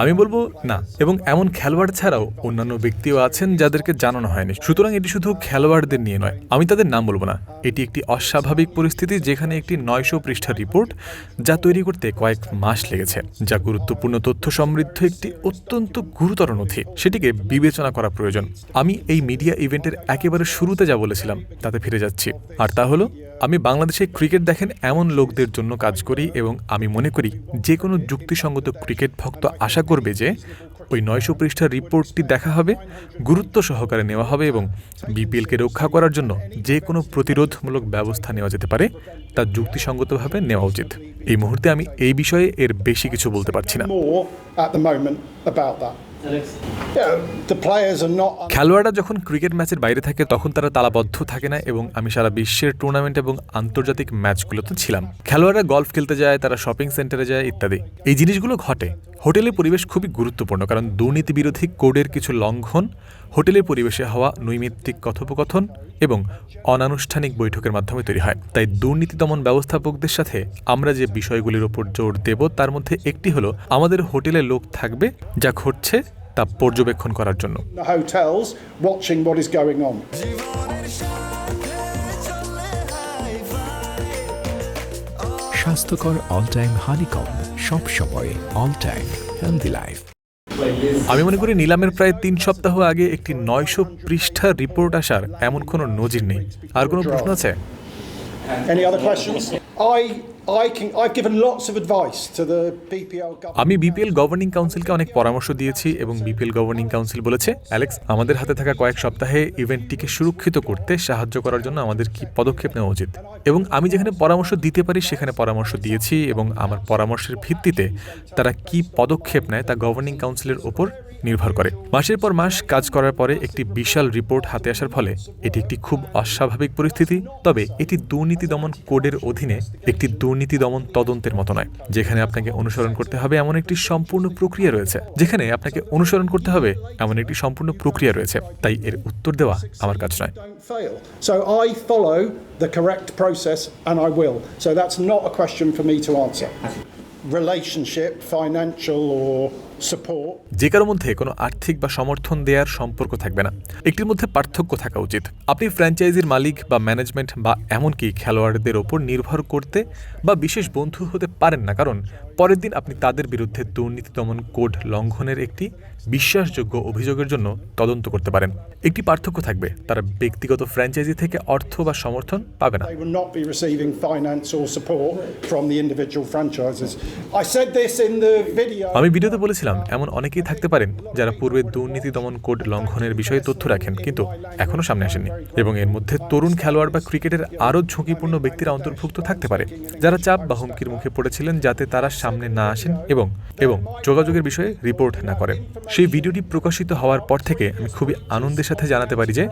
আমি বলব, না, এবং এমন খেলোয়াড় ছাড়াও অন্যান্য ব্যক্তিও আছেন যাদেরকে জানানো হয়নি। সুতরাং এটি শুধু খেলোয়াড়দের নিয়ে নয়, আমি তাদের নাম বলব না। এটি একটি অস্বাভাবিক পরিস্থিতি যেখানে একটি নয়শো পৃষ্ঠার রিপোর্ট যা তৈরি করতে কয়েক মাস লেগেছে, যা গুরুত্বপূর্ণ তথ্য সমৃদ্ধ একটি অত্যন্ত গুরুতর নথি। সেটিকে বিবেচনা করা প্রয়োজন। আমি এই মিডিয়া ইভেন্টের একেবারে শুরুতে যা বলেছিলাম, তাতে ফিরে যাচ্ছি। আর তা হলো আমি বাংলাদেশে ক্রিকেট দেখেন এমন লোকদের জন্য কাজ করি এবং আমি মনে করি যে কোনো যুক্তিসঙ্গত ক্রিকেট ভক্ত আশা করবে যে ওই নয়শো পৃষ্ঠার রিপোর্টটি দেখা হবে, গুরুত্ব সহকারে নেওয়া হবে এবং বিপিএলকে রক্ষা করার জন্য যে কোনো প্রতিরোধমূলক ব্যবস্থা নেওয়া যেতে পারে তা যুক্তিসঙ্গতভাবে নেওয়া উচিত। এই মুহূর্তে আমি এই বিষয়ে এর বেশি কিছু বলতে পারছি না। খেলোয়াড়রা যখন ক্রিকেট ম্যাচের বাইরে থাকে, তখন তারা তালাবদ্ধ থাকে না এবং আমি সারা বিশ্বের টুর্নামেন্ট এবং আন্তর্জাতিক ম্যাচগুলোতে ছিলাম। খেলোয়াড়রা গল্ফ খেলতে যায়, তারা শপিং সেন্টারে যায় ইত্যাদি। এই জিনিসগুলো ঘটে। হোটেলের পরিবেশ খুবই গুরুত্বপূর্ণ কারণ দুর্নীতি বিরোধী কোডের কিছু লঙ্ঘন হোটেলের পরিবেশে হওয়া নৈমিত্তিক কথোপকথন এবং অনানুষ্ঠানিক বৈঠকের মাধ্যমে তৈরি হয়। তাই দুর্নীতি দমন ব্যবস্থাপকদের সাথে আমরা যে বিষয়গুলির ওপর জোর দেব তার মধ্যে একটি হলো আমাদের হোটেলে লোক থাকবে যা ঘটছে তা পর্যবেক্ষণ করার জন্য। স্বাস্থ্যকর অল টাইম হানিকম সব সময় অল টাইম হেলদি লাইফ আমি মনে করি নিলামের প্রায় তিন সপ্তাহ আগে একটি নয়শো পৃষ্ঠার রিপোর্ট আসার এমন কোনো নজির নেই। আর কোনো প্রশ্ন আছে? আমি বিপিএল গভর্নিং কাউন্সিলকে অনেক পরামর্শ দিয়েছি এবং বিপিএল গভর্নিং কাউন্সিল বলেছে, অ্যালেক্স, আমাদের হাতে থাকা কয়েক সপ্তাহে ইভেন্টটিকে সুরক্ষিত করতে সাহায্য করার জন্য আমাদের কি পদক্ষেপ নেওয়া উচিত? এবং আমি যেখানে পরামর্শ দিতে পারি সেখানে পরামর্শ দিয়েছি এবং আমার পরামর্শের ভিত্তিতে তারা কি পদক্ষেপ নেয় তা গভর্নিং কাউন্সিলের ওপর নির্ভর করে মাসের পর মাস কাজ করার পরে একটি বিশাল রিপোর্ট হাতে আসার ফলে এটি একটি খুব অস্বাভাবিক পরিস্থিতি তবে এটি দুর্নীতি দমন কোডের অধীনে একটি দুর্নীতি দমন তদন্তের মতো নয় যেখানে আপনাকে অনুসরণ করতে হবে এমন একটি সম্পূর্ণ প্রক্রিয়া রয়েছে যেখানে আপনাকে অনুসরণ করতে হবে এমন একটি সম্পূর্ণ প্রক্রিয়া রয়েছে তাই এর উত্তর দেওয়া আমার কাজ নয়. Relationship, financial or. যে কারও মধ্যে কোনো আর্থিক বা সমর্থন দেওয়ার সম্পর্ক থাকবে না। একটির মধ্যে পার্থক্য থাকা উচিত। আপনি ফ্র্যাঞ্চাইজির মালিক বা ম্যানেজমেন্ট বা এমনকি খেলোয়াড়দের ওপর নির্ভর করতে বা বিশেষ বন্ধু হতে পারেন না। কারণ পরের দিন আপনি তাদের বিরুদ্ধে দুর্নীতি দমন কোড লঙ্ঘনের একটি বিশ্বাসযোগ্য অভিযোগের জন্য তদন্ত করতে পারেন। একটি পার্থক্য থাকবে তারা ব্যক্তিগত ফ্র্যাঞ্চাইজি থেকে অর্থ বা সমর্থন পাবে না. আমি ভিডিওতে বলেছিলাম এমন অনেকেই থাকতে পারেন যারা পূর্বে দুর্নীতি দমন কোড লঙ্ঘনের বিষয়ে তথ্য রাখেন, কিন্তু এখনও সামনে আসেননি। এবং এর মধ্যে তরুণ খেলোয়াড় বা ক্রিকেটের আরও ঝুঁকিপূর্ণ ব্যক্তিরা অন্তর্ভুক্ত থাকতে পারে, যারা চাপ বা হুমকির মুখে পড়েছিলেন যাতে তারা সামনে না আসেন এবং এবং যোগাযোগের বিষয়ে রিপোর্ট না করেন। সেই ভিডিওটি প্রকাশিত হওয়ার পর থেকে আমি খুবই আনন্দের সাথে জানাতে পারি যে,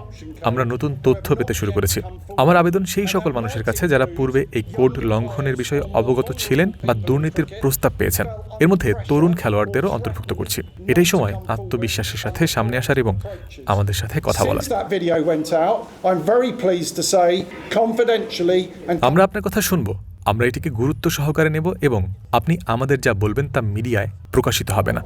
আমরা নতুন তথ্য পেতে শুরু করেছি। আমার আবেদন সেই সকল মানুষের কাছে যারা পূর্বে এই কোড লঙ্ঘনের বিষয়ে অবগত ছিলেন বা দুর্নীতির প্রস্তাব পেয়েছেন। এর মধ্যে তরুণ খেলোয়াড়দেরও অন্তর্ভুক্ত করছি। এটাই সময় আত্মবিশ্বাসের সাথে সামনে আসার এবং আমাদের সাথে কথা বলার। আমরা আপনার কথা শুনব আমরা এটিকে গুরুত্ব সহকারে নেব এবং আপনি আমাদের যা বলবেন তা মিডিয়ায় প্রকাশিত হবে না।